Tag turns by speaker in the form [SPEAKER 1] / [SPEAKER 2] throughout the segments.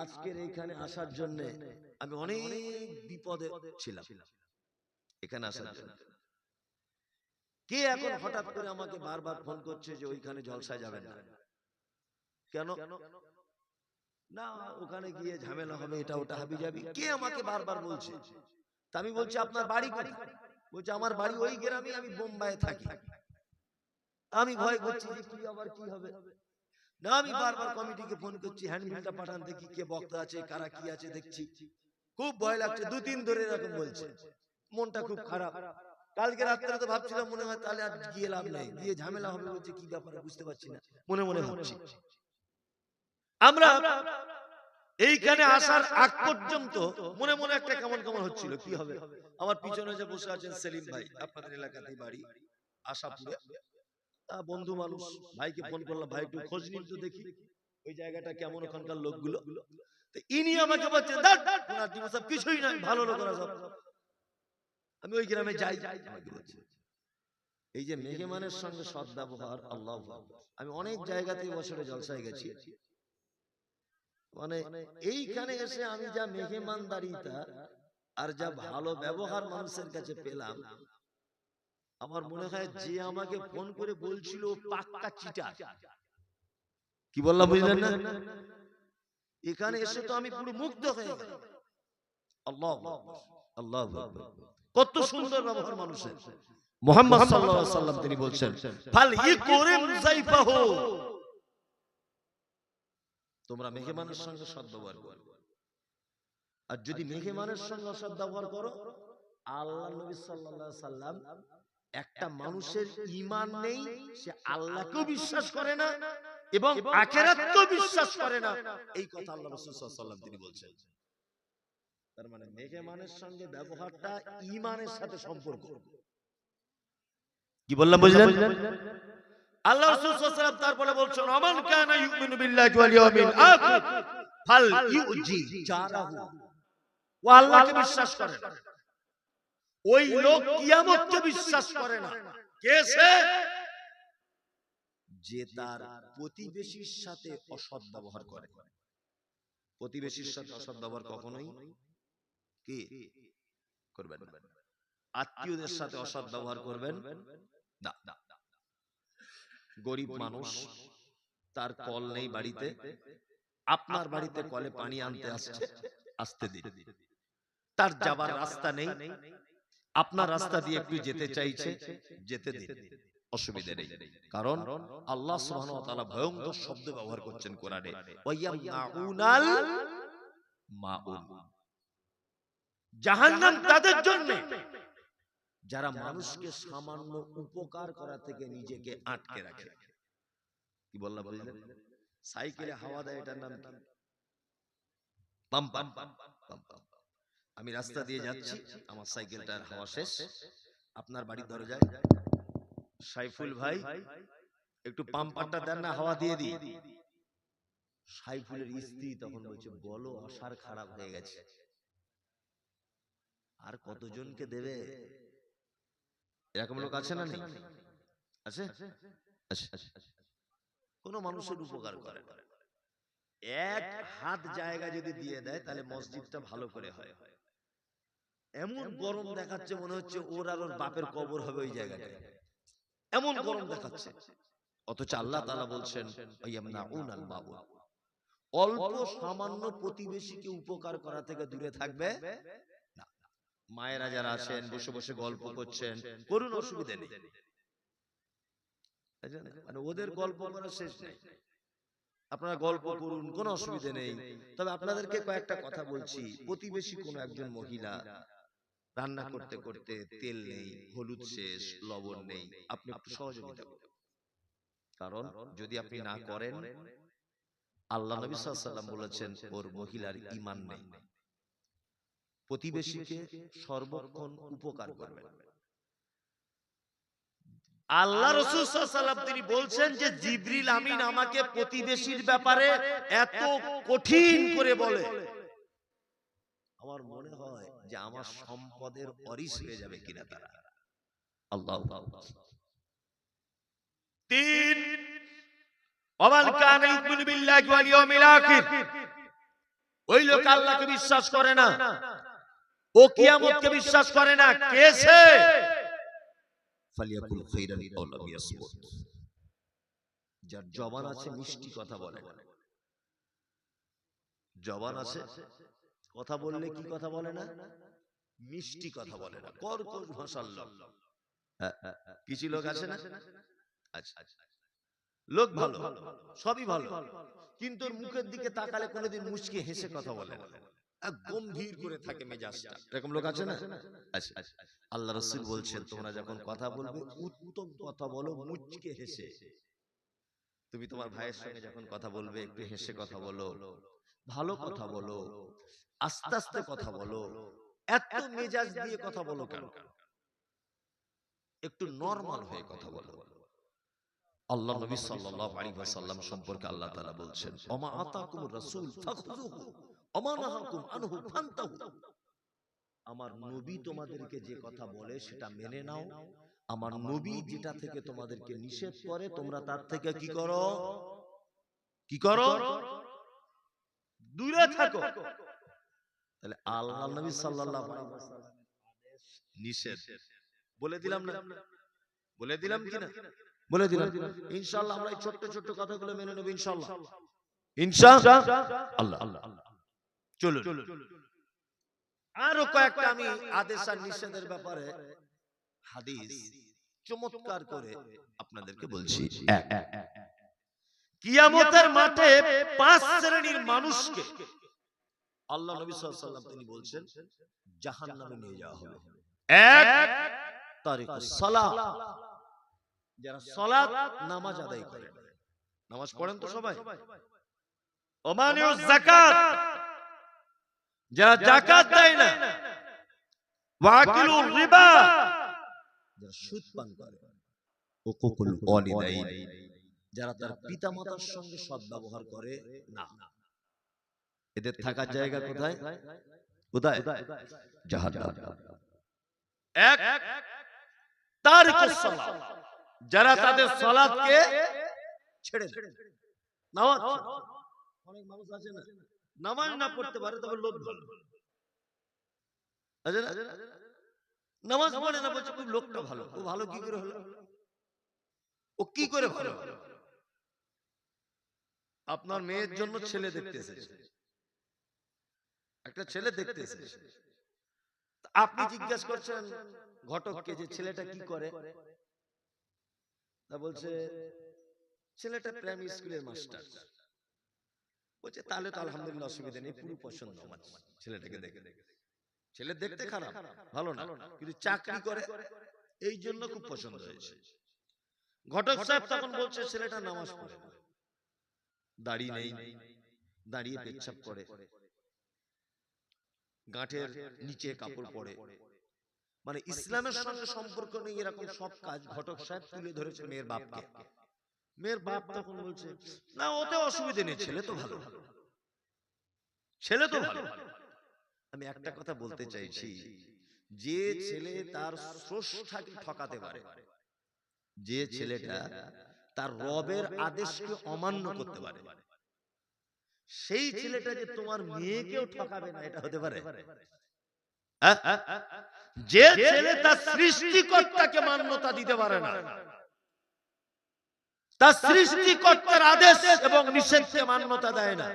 [SPEAKER 1] আজকের এইখানে আসার জন্য আমি অনেক বিপদে ছিলাম। এখানে আসার জন্য। কে এখন হঠাৎ করে আমাকে বারবার ফোন করছে যে ওইখানে জলসায় যাবেন না? কেন? না, ওখানে গিয়ে ঝামেলা হবে, এটা ওটা হাবি যাবি কে আমাকে বারবার বলছে? তা আমি বলছি, আপনার বাড়ি কোথায়? বলছে, আমার বাড়ি ওই গ্রামে আমি বোম্বাইয়ে থাকি। আমি ভয় করছি যে কি আবার কি হবে? না আমি বারবার কমিটিকে ফোন করছি হ্যান্ডবিলটা পাঠান দেখি কে বক্তা আছে কারা কি আছে দেখছি। খুব ভয় লাগছে দু দিন ধরে এরকম বলছে। মনটা খুব খারাপ। কালকে রাত্রে তো ভাবছিলাম মনে হয় তাহলে আর গিয়ে লাভ নেই গিয়ে ঝামেলা হবে বলছে কি ব্যাপারে বুঝতে পারছি না। মনে মনে ভাবছি। আমরা এইখানে আসার আগ পর্যন্ত মনে মনে একটা কেমন কেমন হচ্ছিল কি হবে? আমার পিছনে যে বসে আছেন সেলিম ভাই আপনাদের এলাকাতেই বাড়ি আশাপুরে বন্ধু মানুষ। ভাইকে ফোন করলাম ভাই একটু খোঁজ নিন তো দেখি। ওই জায়গাটা কেমন ওখানকার লোকগুলো? তো ইনি আমাকে বলছেন "ধ্যাৎ, ওনার দিবস সব কিছুই নাই ভালো লোকেরা সব। আমি ওই গ্রামে যাই আমাকে বলছে। এই যে মেহমানের সঙ্গে সৎ ব্যবহার আল্লাহ আমি অনেক জায়গাতেই বছরে জলসায় গেছি। মানে এইখানে এসে আমি যা মেহমানদারিতা আর যা ভালো ব্যবহার মানুষের কাছে পেলাম আমার মনে হয় যে আমাকে ফোন করে বলছিল পাক্কা চিটা কি বললাম বুঝলেন না? এখানে এসে তো আমি পুরো মুগ্ধ হয়ে আল্লাহ আল্লাহ কত সুন্দর ব্যবহার মানুষের। মোহাম্মদ সাল্লাল্লাহু আলাইহি সাল্লাম তিনি বলছেন ফাল ইকরিম যাইফাহু তোমরা মেহমানের সঙ্গে সদ্ব্যবহার করো। আর যদি মেহমানের সঙ্গে অসদ্ব্যবহার করো আল্লাহ নবী সাল্লাল্লাহু আলাইহি সাল্লাম একটা মানুষের ঈমান নেই সে আল্লাহকেও বিশ্বাস করে না এবং আখেরাতকেও বিশ্বাস করে না। এই কথা আল্লাহ রাসূল সাল্লাল্লাহু তিনি বলছেন। তার মানে মেহমানের সঙ্গে ব্যবহারটা ঈমানের সাথে সম্পর্ক। কি বললাম বুঝলেন? আল্লাহ রাসূল সাল্লাল্লাহু তারপরে বলছেন আমান কানা ইউমিনু বিল্লাহি ওয়াল ইয়াউমিল আখির ফাল ইউজি জারাহু ও আল্লাহকে বিশ্বাস করে না। ওই লোক কিয়ামতকে বিশ্বাস করে না। কে সে? যে তার প্রতিবেশীর সাথে অসৎ ব্যবহার করে। প্রতিবেশীর সাথে অসৎ ব্যবহার কখনোই কে করবেন না। আত্মীয়দের সাথে অসৎ ব্যবহার করবেন? না। গরিব মানুষ তার কল নেই বাড়িতে আপনার বাড়িতে কলে পানি আনতে আসছে আসতে দিন। তার যাবার রাস্তা নেই। আপনার রাস্তা দিয়ে একটু যেতে চাইছে যেতে দিন। অসুবিধা নেই। কারণ আল্লাহ সুবহানাহু ওয়া তাআলা ভয়ঙ্কর শব্দ ব্যবহার করছেন কোরআনে। মাউন। জাহান্নাম তাদের জন্য। যারা মানুষকে সামান্য উপকার করা থেকে নিজেকে আটকে রাখে। কি বললাম? বুঝলেন সাইকেলে হাওয়া দেয় এটার নাম কি? পাম পাম পাম পাম পাম আমি রাস্তা দিয়ে যাচ্ছি আমার সাইকেলটার হাওয়া শেষ। আপনার বাড়ির দরজায় সাইফুল ভাই একটু পাম্পারটা দেন না হাওয়া দিয়ে দিই। সাইফুলের স্ত্রী তখন বলছে বলো আশার খারাপ হয়ে গেছে। আর কতজনকে দেবে? এরকম লোক আছে না নেই? আছে আছে? কোন মানুষের উপকার করে এক হাত জায়গা যদি দিয়ে দেয় তাহলে মসজিদটা ভালো করে হয়। এমন গরম দেখাচ্ছে মনে হচ্ছে ওর আর ওর বাপের কবর হবে ওই জায়গাটায়। এমন গরম দেখাচ্ছে। অথচ আল্লাহ তাআলা বলছেন অল্প সামান্য প্রতিবেশীকে উপকার করা থেকে দূরে থাকবে? মায়েরা যারা আছেন বসে বসে গল্প করছেন করুন অসুবিধা নেই। মানে ওদের গল্প করার শেষ নেই। আপনারা গল্প করুন কোনো অসুবিধা নেই। তবে আপনাদেরকে কয়েকটা কথা বলছি। প্রতিবেশী কোনো একজন মহিলা রান্না করতে করতে তেল নেই হলুদ শেষ লবণ নেই আপনি একটু সহযোগিতা করুন। কারণ যদি আপনি না করেন আল্লাহ নবী সাল্লাল্লাহু আলাইহি সাল্লাম বলেছেন ওর মহিলার ঈমান নেই। প্রতিবেশীকে সর্বক্ষণ উপকার করবেন। আল্লাহ রসুল সাল্লাম তিনি বলছেন যে জিবরিল আমিন আমাকে প্রতিবেশীর ব্যাপারে এত কঠিন করে বলে। আমার মনে হয় যে আমার সম্পদের অরিস হয়ে যাবে কিনা তারা? আল্লাহ তিন ওমান কানা ইউমিনু বিল্লাহি ওয়াল ইয়াউমিল আখির। ওই লোক আল্লাহকে বিশ্বাস করে না। ও কিয়ামতকে বিশ্বাস করে না। কে সে? ফালিয়াকুল খাইরান আও লাম ইয়াসমুত যার জবান আছে মিষ্টি কথা বলে। জবান আছে? কথা বললে কি কথা বলে না? মিষ্টি কথা বলে না কর্কশ ভাষার লোক কিছু লোক আছে না আচ্ছা লোক ভালো সবই ভালো। কিন্তু মুখের দিকে তাকালে কোনোদিন মুচকে হেসে কথা বলে না। গম্ভীর করে থাকে মেজাজটা। এরকম লোক আছে না? আচ্ছা আল্লাহ রসুল বলছেন তোমরা যখন কথা বলবে উত্তম কথা বলো মুচকে হেসে। তুমি তোমার ভাইয়ের সঙ্গে যখন কথা বলবে একটু হেসে কথা বলো। ভালো কথা বলো। আস্তে আস্তে কথা বলো। এত মেজাজ দিয়ে কথা বলো কেন? একটু নরমাল হয়ে কথা বলো। আল্লাহ নবী সাল্লাল্লাহু আলাইহি ওয়াসাল্লাম সম্পর্কে আল্লাহ তাআলা বলছেন ওমা আতাকুমুর রাসূল ফাখুযুহু ওমা নাহাকুম আনহু ফান্তাহু। আমার নবী তোমাদেরকে যে কথা বলে সেটা মেনে নাও। আমার নবী যেটা থেকে তোমাদেরকে নিষেধ করে তোমরা তার থেকে কি করো? কি করো? দূরে থাকো। তাহলে আল্লাহ নবী সাল্লাল্লাহু আলাইহি ওয়াসাল্লাম নিষেধ। বলে দিলাম না। বলে দিলাম কি না। বলে দিলাম ইনশাআল্লাহ আমরা এই ছোট্ট ছোট্ট কথাগুলো মেনে নেব ইনশাআল্লাহ। ইনশাআল্লাহ। আল্লাহ। চলো আরও কয়েকটা আমি আদেশ আর নিষেধের ব্যাপারে হাদিস চমৎকার করে আপনাদেরকে বলছি। কিয়ামতের মাঠে পাঁচ শ্রেণির মানুষকে আল্লাহ নবী ওয়াসাল্লাম তিনি বলছেন জাহান্নামে নিয়ে যাওয়া হবে। এক তারিকুস সালাহ যারা সালাত নামাজ আদায় করে। নামাজ পড়েন তো সবাই? ওমানিউস যাকাত। যারা যাকাত দেয় না ওয়াকিলুর রিবা। যারা সুদ পান করে। উকুকুল ওয়ালিদাইন যারা তার পিতামাতার সঙ্গে সদ্ব্যবহার করে না। এদের থাকার জায়গা কোথায়? কোথায়? জাহান্নাম। এক তারিকুস যারা তাদের ছেড়ে নামাজ। অনেক মানুষ আছে না। নামাজ না পড়তে পারে তবে লোক ভালো আছে না? নামাজ পড়ে না বলছে খুব লোকটা ভালো। ও ভালো কি করে হলো? ও কি করে ভালো? আপনার মেয়ের জন্য ছেলে দেখতে এসেছে। একটা ছেলে দেখতে এসেছে। আপনি জিজ্ঞেস করছেন ঘটককে যে ছেলেটা কি করে? তা বলছে ছেলেটা প্রাইমারি স্কুলের মাস্টার। বলছে তাহলে তো আলহামদুলিল্লাহ অসুবিধা নেই পুরো পছন্দ আমার ছেলেটাকে দেখে। ছেলে দেখতে খারাপ। ভালো না। কিন্তু চাকরি করে এই জন্য খুব পছন্দ হয়েছে। ঘটক সাহেব তখন বলছে ছেলেটা নামাজ পড়ে। দাড়ি নেই দাঁড়িয়ে পেচ্ছাপ করে। গাঁটের নিচে কাপড় পরে। মানে ইসলামের সঙ্গে সম্পর্ক নেই এরকম সব কাজ ঘটক সাহেব তুলে ধরেছে মেয়ের বাপকে। মেয়ের বাপ তখন বলছে না ওতে অসুবিধে নেই ছেলে তো ভালো। ছেলে তো ভালো। আমি একটা কথা বলতে চাইছি যে ছেলে তার স্রষ্টাকে ঠকাতে পারে। যে ছেলেটা তার রবের আদেশকে অমান্য করতে পারে। সেই ছেলেটা যে তোমার মেয়েকেও ঠকাবে না এটা হতে পারে? যে ছেলে তার সৃষ্টিকর্তাকে মান্যতা দিতে পারে না। তার সৃষ্টিকর্তার আদেশ এবং নিষেধকে মান্যতা দেয় না।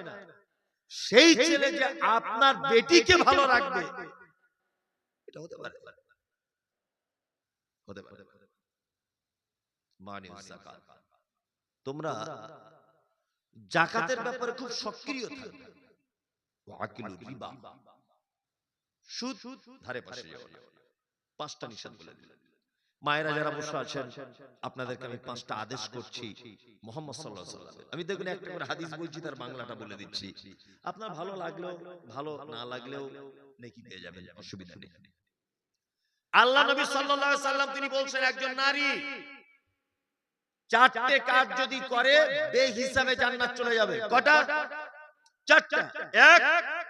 [SPEAKER 1] সেই ছেলে যে আপনার বেটিকে ভালো রাখবে এটা হতে পারে। হতে পারে। তোমরা জাকাতের ব্যাপারে খুব সক্রিয় থাকবে। রিবা সুদ ধারে পাশে পাঁচটা নিষেধ বলে দিলেন মায়েরা যারা বসে আছেন আপনাদেরকে আমি পাঁচটা আদেশ করছি মোহাম্মদ সাল্লাহ সাল্লাম আমি দেখুন একটা করে হাদিস বলছি তার বাংলাটা বলে দিচ্ছি। আপনার ভালো লাগলেও ভালো না লাগলেও নেকি পেয়ে যাবেন অসুবিধা নেই। আল্লাহ নবী আলাইহি সাল্লাম তিনি বলছেন একজন নারী। চারটে কাজ যদি করে বে হিসাবে জান্নাত চলে যাবে। কটা? চারটা। এক।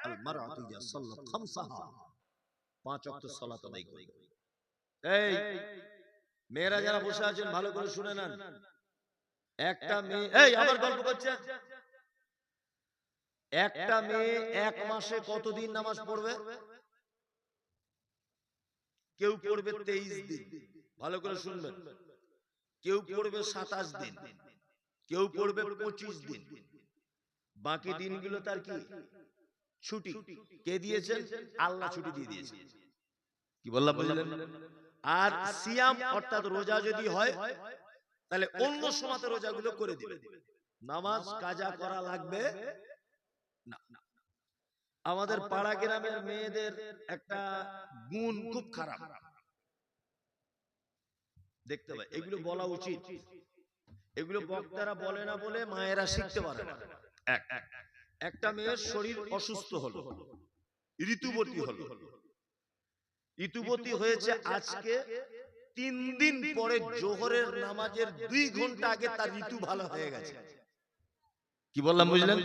[SPEAKER 1] আল মারআতু ইয়া সাল্লাত খামসাহা। পাঁচ ওয়াক্ত সালাত আদায় করবে। এই মেয়েরা যারা বসে আছেন ভালো করে শুনে নেন। একটা মেয়ে এই আবার গল্প করছে। একটা মেয়ে এক মাসে কতদিন নামাজ পড়বে? কেউ পড়বে তেইশ দিন। ভালো করে শুনবেন। কেউ পড়বে সাতাশ দিন কেউ পড়বে পঁচিশ দিন। বাকি দিনগুলো তার কি? ছুটি। কে দিয়েছেন? আল্লাহ ছুটি দিয়ে দিয়েছে কি বললাম বুঝলেন? আর সিয়াম অর্থাৎ রোজা যদি হয় তাহলে অন্য সময়তে রোজাগুলো করে দিবে নামাজ কাজা করা লাগবে? না আমাদের পাড়া গ্রামের মেয়েদের একটা গুণ খুব খারাপ। দেখতে পাই এগুলো বলা উচিত। এগুলো বক্তারা বলে না বলে মায়েরা শিখতে পারে না। এক একটা মেয়ের শরীর অসুস্থ হলো। ঋতুবতী হলো। ঋতুবতী হয়েছে আজকে তিন দিন পরে জোহরের নামাজের দুই ঘণ্টা আগে তার ঋতু ভালো হয়ে গেছে। কি বললাম বুঝলেন?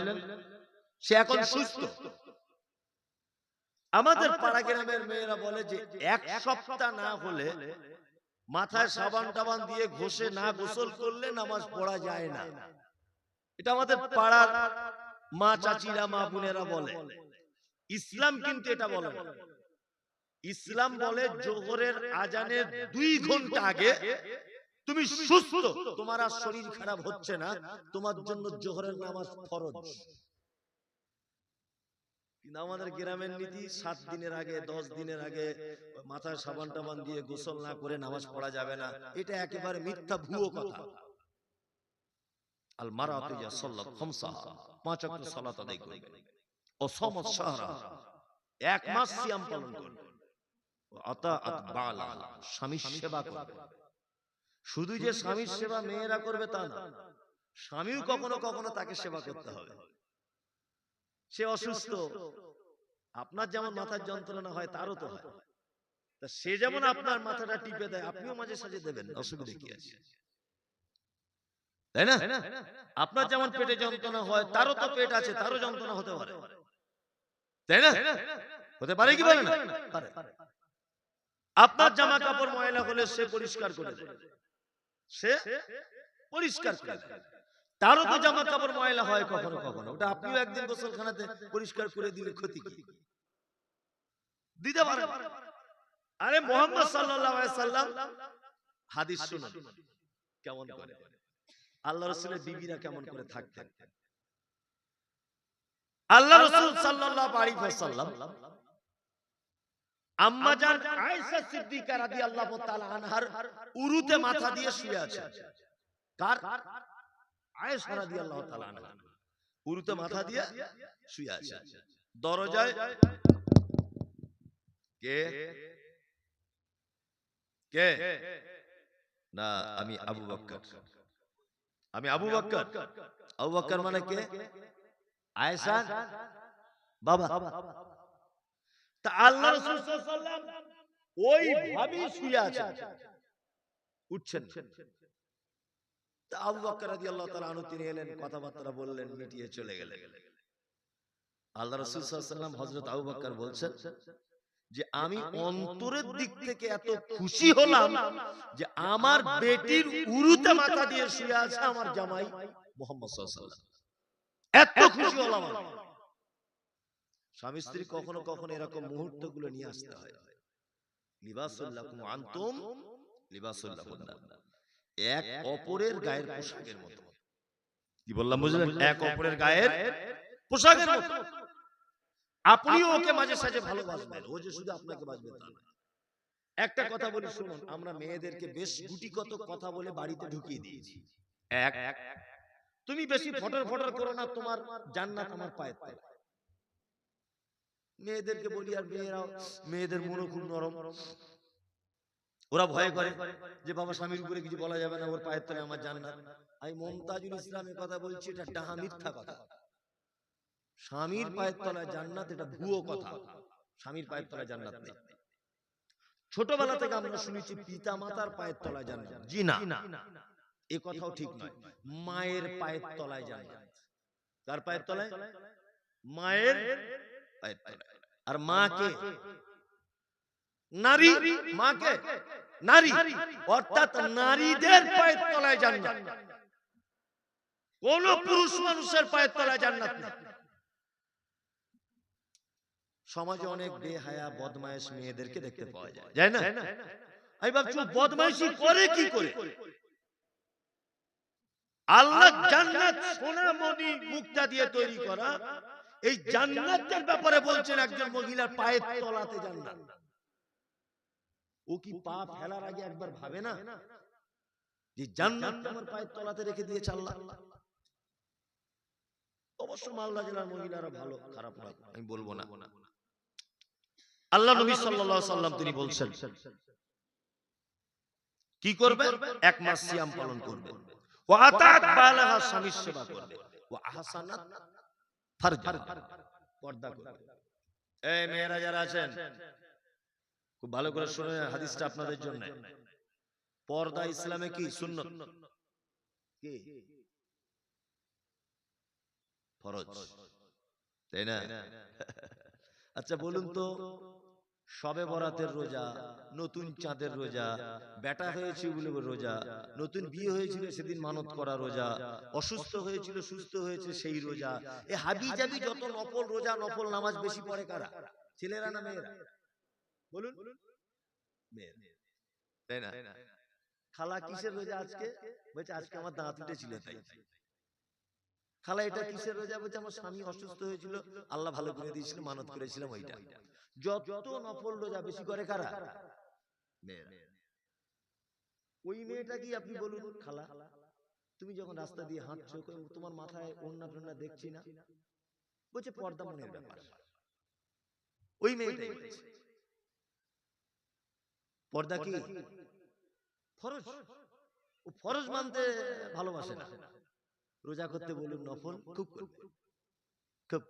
[SPEAKER 1] সে এখন সুস্থ। আমাদের পাড়া গ্রামের মেয়েরা বলে যে এক সপ্তাহ না হলে মাথায় সাবান টাবান দিয়ে ঘষে না গোসল করলে নামাজ পড়া যায় না। এটা আমাদের পাড়ার মা চাচিরা মা বোনেরা বলে। ইসলাম কিন্তু এটা বলে ইসলাম বলে জোহরের আজানের দুই ঘণ্টা আগে তুমি সুস্থ তোমার আর শরীর খারাপ হচ্ছে না। তোমার জন্য জোহরের নামাজ ফরজ। কিন্তু আমাদের গ্রামের নীতি সাত দিনের আগে দশ দিনের আগে মাথায় সাবান টাবান দিয়ে গোসল না করে নামাজ পড়া যাবে না। এটা একেবারে মিথ্যা ভুয়ো কথা। আল মারাতু ইয়া সাল্লাত খামসাহা। পাঁচ সালাত আদায় করবে ও সামাত এক মাস সিয়াম পালন করবে ও আতাআত বালা। স্বামীর সেবা করবে। শুধু যে স্বামীর সেবা মেয়েরা করবে তা না। স্বামীও কখনো কখনো তাকে সেবা করতে হবে। সে অসুস্থ। আপনার যেমন মাথার যন্ত্রণা হয় তারও তো হয়। তা সে যেমন আপনার মাথাটা টিপে দেয় আপনিও মাঝে সাঝে দেবেন অসুবিধা কি আছে? তাই না? আপনার যেমন পেটে যন্ত্রণা হয় তারও তো পেট আছে তারও যন্ত্রণা হতে পারে। তাই না? হতে পারে কি পারে আপনার জামা কাপড় ময়লা হলে সে পরিষ্কার করে দেয়। সে পরিষ্কার করে দেয়। তারও তো জামা কাপড় ময়লা হয় কখনো কখনো। ওটা আপনিও একদিন গোসলখানাতে পরিষ্কার করে দিলে ক্ষতি কি? দিতে পারে আরে মোহাম্মদ সাল্লাল্লাহু আলাইহি সাল্লাম হাদিস শুনুন। কেমন করে? আল্লাহ রাসূলের বিবিরা কেমন করে থাকতেন? আল্লাহ রাসূল সাল্লাল্লাহু আলাইহি ওয়াসাল্লাম আম্মা জান আয়েশা সিদ্দিকা রাদিয়াল্লাহু তাআলা আনহার উরুতে মাথা দিয়ে শুয়ে আছে। কার? আয়েশা রাদিয়াল্লাহু তাআলা আনহা। উরুতে মাথা দিয়ে শুয়ে আছে দরজায় কে? কে? না আমি আবু বকর আমি আবু বকর আবু বকর মানে কে? আয়েশা? বাবা। তা আল্লাহ রাসূল সাল্লাল্লাহু আলাইহি ওয়াসাল্লাম ওই ভাবে শুয়ে আছেন উঠছেন। আমার বেটির উরুতে মাথা দিয়ে শুয়ে আছে আমার জামাই মোহাম্মদ এত খুশি হলাম স্বামী স্ত্রী কখনো কখনো এরকম মুহূর্তগুলো নিয়ে আসতে হয়। লিবাসুল্লাকুম আনতুম লিবাসুল্লাহুন্না এক অপরের গায়ের পোশাকের মতো। কি বললাম বুঝলেন? এক অপরের গায়ের পোশাকের মতো। আপনিও ওকে মাঝে সাঝে ভালোবাসবেন। ও যে শুধু আপনাকে বাসবে তা না একটা কথা বলি শুনুন। আমরা মেয়েদেরকে বেশ গুটিগত কথা বলে বাড়িতে ঢুকিয়ে দিয়েছি। এক তুমি বেশি ফটর ফটর করো না তোমার জান্নাত আমার পায়ের তলায়। মেয়েদেরকে বলি আর মেয়েরাও মেয়েদের মনও খুব নরম। ওরা ভয় করে যে বাবা স্বামীর উপরে কিছু বলা যাবে না ওর পায়ের তলায় আমার জান্নাত আমি মমতাজুল ইসলামের কথা বলছি এটা ডাহা মিথ্যা কথা। স্বামীর পায়ের তলায় জান্নাত এটা ভুয়ো কথা। স্বামীর পায়ের তলায় জান্নাত নেই। ছোটবেলা থেকে আমরা শুনেছি পিতা মাতার পায়ের তলায় জান্নাত। জি না এ কথাও ঠিক নয়। মায়ের পায়ের তলায় জান্নাত। কার পায়ের তলায়? মায়ের পায়ের তলায়। আর মাকে নারী মাকে নারী অর্থাৎ নারীদের পায়ের তলায় জান্নাত। কোন পুরুষ মানুষের পায়ের তলায় জান্নাত নেই। সমাজে অনেক বেহায়া বদমায়েশ মেয়েদেরকে দেখতে পাওয়া যায়। যায় না? আমি ভাবছি বদমাইশি করে কি করে? আল্লাহ জান্নাত সোনা মণি মুক্তা দিয়ে তৈরি করা। এই জান্নাতের ব্যাপারে বলছেন একজন মহিলার পায়ের তলাতে জান্নাত। ও কি পা ফেলার আগে একবার ভাবে না? যে জান্নাত আমার পায়ের তলাতে রেখে দিয়েছে আল্লাহ। অবশ্য মালদা জেলার মহিলারা ভালো খারাপ নয় আমি বলব না। আল্লাহ নবী সাল্লাল্লাহু আলাইহি সাল্লাম তিনি বলছেন কি করবে? এক মাস সিয়াম পালন করবে। ওয়া আতাত বালাহা স্বামীর সেবা করবে। ওয়া আহসানাত পর্দা করবে। এই মেয়েরা যারা আছেন। খুব ভালো করে শুনে হাদিসটা আপনাদের জন্য। পর্দা ইসলামে কি ফরজ। তাই না? আচ্ছা বলুন তো সবে বরাতের রোজা নতুন চাঁদের রোজা বেটা হয়েছে বলে রোজা নতুন বিয়ে হয়েছিল সেদিন মানত করা রোজা অসুস্থ হয়েছিল সুস্থ হয়েছে সেই রোজা। এ হাবি জাবি যত নফল রোজা নফল নামাজ বেশি পড়ে কারা? ছেলেরা না মেয়েরা? বলুন। মেয়েরা। তাই না? খালা কিসের রোজা আজকে? বলছে আজকে আমার দাঁত উঠেছিল। তাই খালা এটা কিসের রোজা? বলছে আমার স্বামী অসুস্থ হয়েছিল। আল্লাহ ভালো করে দিয়েছিল মানত করেছিলাম ওইটা। যত নফল রোজা বেশি করে কারা ওই মেয়েটা কি আপনি বলুন খালা? তুমি যখন রাস্তা দিয়ে হাঁটছো তোমার মাথায় ওন্না টোন্না দেখছি না। বলছে পর্দা মনের ব্যাপার। ওই মেয়েটাই। পর্দা কি? ফরজ। ও ফরজ মানতে ভালোবাসে না। রোজা করতে বলুন নফল, খুব। খুব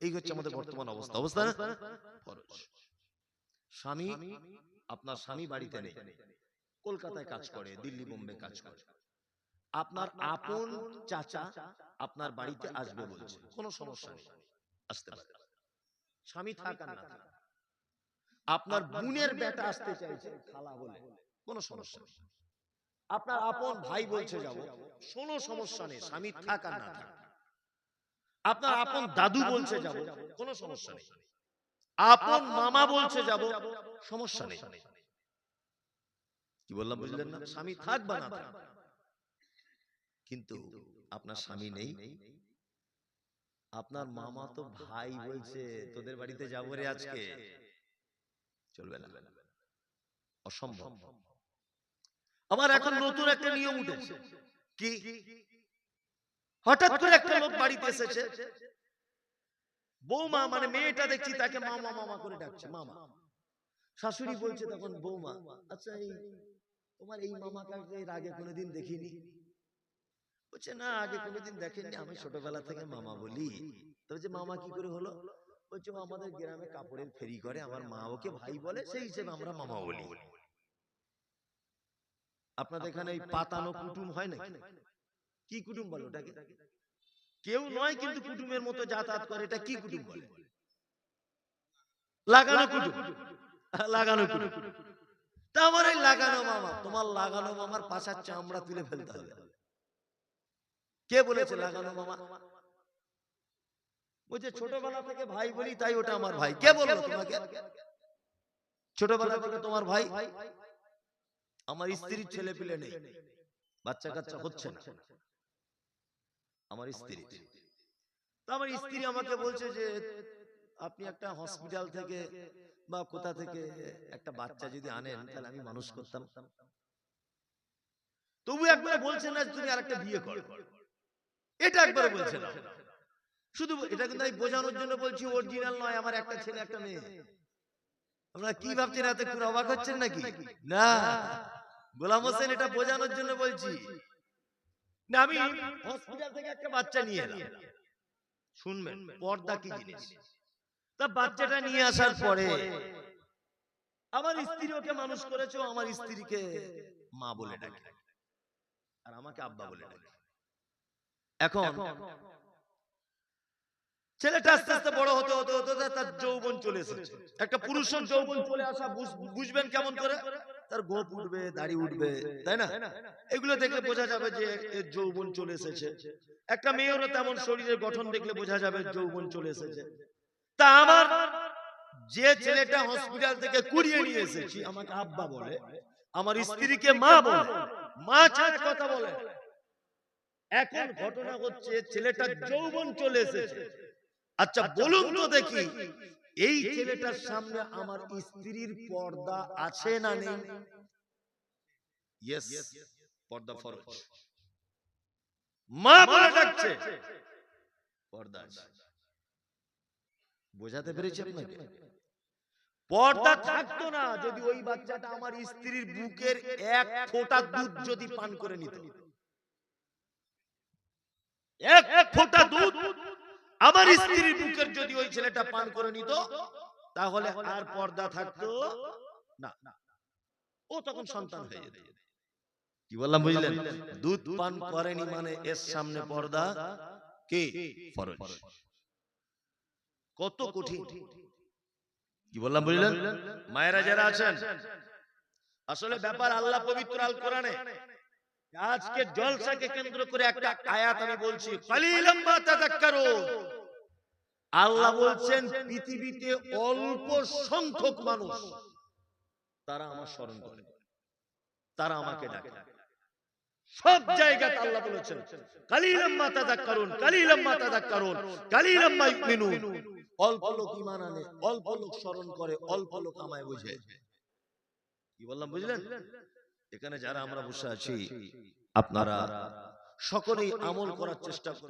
[SPEAKER 1] এই হচ্ছে আমাদের বর্তমান অবস্থা। অবস্থা না? ফরজ। স্বামী আপনার স্বামী বাড়িতে নেই। কলকাতায় কাজ করে, দিল্লি, বোম্বে কাজ করে। আপনার আপন চাচা আপনার বাড়িতে আসবে বলছে। কোনো সমস্যা নেই। আসতে পারে। স্বামী থাক না থাক। আপনার বোনের বেটা আসতে চাইছে খালা বলে কোনো সমস্যা নেই। আপনার আপন ভাই বলছে যাব কোনো সমস্যা নেই স্বামী থাক আর না থাক আপনার আপন দাদু বলছে যাব কোনো সমস্যা নেই। আপন মামা বলছে যাব সমস্যা নেই। কি বললাম বুঝলেন না? স্বামী থাক বা না থাক কিন্তু আপনার স্বামী নেই। আপনার মামা তো ভাই বলছে তোদের বাড়িতে যাব রে আজকে। চলবে না। অসম্ভব। আবার এখন নতুন একটা নিয়ম উঠেছে। কি? হঠাৎ করে একটা লোক বাড়িতে এসেছে। বৌমা মানে মেয়েটা দেখছি তাকে মামা মামা করে ডাকছে মামা। শাশুড়ি বলছে তখন বৌমা আচ্ছা এই তোমার এই মামাকে এর আগে কোনোদিন দেখিনি? বলছে না আগে কোনোদিন দেখেননি আমি ছোটবেলা থেকে মামা বলি। তো বলছে মামা কি করে হলো? বলছে আমাদের গ্রামে কাপড়ের ফেরি করে, আমার মা ওকে ভাই বলে, সেই হিসেবে আমরা মামা বলি। আপনাদের এখানে পাতানো কুটুম হয় না কি কুটুম বলে ওটাকে? কেউ নয় কিন্তু কুটুমের মতো যাতায়াত করে, এটা কি কুটুম বলে? লাগানো কুটুম। লাগানো কুটুম। এই লাগানো মামা, তোমার লাগানো মামার পাশার চামড়া তুলে ফেলতে হবে। কে বলেছে লাগানো মামা? বলছে ছোটবেলা থেকে ভাই বলি তাই ওটা আমার ভাই। কে বলল তোমাকে? ছোটবেলা থেকে তোমার ভাই? আমার স্ত্রীর ছেলে পিলে নেই। বাচ্চা কাচ্চা হচ্ছে না। আমার স্ত্রী তো আমার স্ত্রী আমাকে বলছে যে আপনি একটা হসপিটাল থেকে বা কোথা থেকে একটা বাচ্চা যদি আনেন তাহলে আমি মানুষ করতাম। তবু একবার বলছে না তুমি আরেকটা বিয়ে করো। এটা একবার বলছে না। শুধু এটা কিন্তু আমি বোঝানোর জন্য বলছি অরিজিনাল নয় আমার একটা ছেলে একটা মেয়ে। আপনারা কি ভাবছেন এত একটু অবাক হচ্ছেন নাকি? না। গোলাম হোসেন এটা বোঝানোর জন্য বলছি। না আমি হসপিটাল থেকে একটা বাচ্চা নিয়ে এলাম। শুনবেন পর্দা কি জিনিস? তা বাচ্চাটা নিয়ে আসার পরে আমার স্ত্রী ওকে মানুষ করেছে আমার স্ত্রীকে মা বলে ডাকে। আর আমাকে আব্বা বলে ডাকে। এখন ছেলেটা আস্তে আস্তে বড় হতে হতে হতে তার যৌবন চলে এসেছে। একটা যৌবন চলে আসা বুঝবেন কেমন করে? তার গোপ উঠবে, দাড়ি উঠবে, তাই না? এগুলো দেখলে বোঝা যাবে যে যৌবন চলে এসেছে। একটা মেয়েরও তেমন শরীরের গঠন দেখলে বোঝা যাবে যৌবন চলে এসেছে। তা আমার যে ছেলেটা হসপিটাল থেকে কুড়িয়ে নিয়ে এসেছি, আমাকে আব্বা বলে, আমার স্ত্রীকে মা বলে, মা ছাড়া কথা বলে। এখন ঘটনা হচ্ছে ছেলেটার যৌবন চলে এসেছে। আচ্ছা বলুন তো দেখি এই ছেলেটার সামনে আমার স্ত্রীর পর্দা আছে না নেই? ইয়েস পর্দা ফরজ। মা বলে ডাকছে। পর্দা আছে। বোঝাতে পেরেছি আপনাকে? পর্দা থাকতো না যদি ওই বাচ্চাটা আমার স্ত্রীর বুকের এক ফোঁটা দুধ যদি পান করে নিত। এক ফোঁটা দুধ আমার স্ত্রীর বুকের যদি ওই ছেলেটা পান করে নিত তাহলে আর পর্দা থাকতো না। ও তখন সন্তান হয়ে যেত। কি বললাম বুঝলেন? দুধ পান করেনি মানে এর সামনে পর্দা কে? ফরজ। কত কঠিন। কি বললাম বুঝলেন? মায়েরা যারা আছেন আসলে ব্যাপার আল্লাহ পবিত্র আল কোরআনে আজকে জলসাকে কেন্দ্র করে একটা আয়াত আমি বলছি আল্লাহ বলছেন পৃথিবীতে অল্প সংখ্যক মানুষ তারা আমার স্মরণ করে। তারা আমাকে ডাকে। সব জায়গাতে আল্লাহ বলেছেন কালিলাম মা তাযাক্কারুন কালিলাম মা তাযাক্কারুন কালিলাম মা ইউমিনুন। অল্প লোক ঈমান আনে অল্প লোক স্মরণ করে অল্প লোক আমায় বুঝে। কি বললাম বুঝলেন? এখানে যারা আমরা বসে আছি আপনারা সকলেই আমল করার চেষ্টা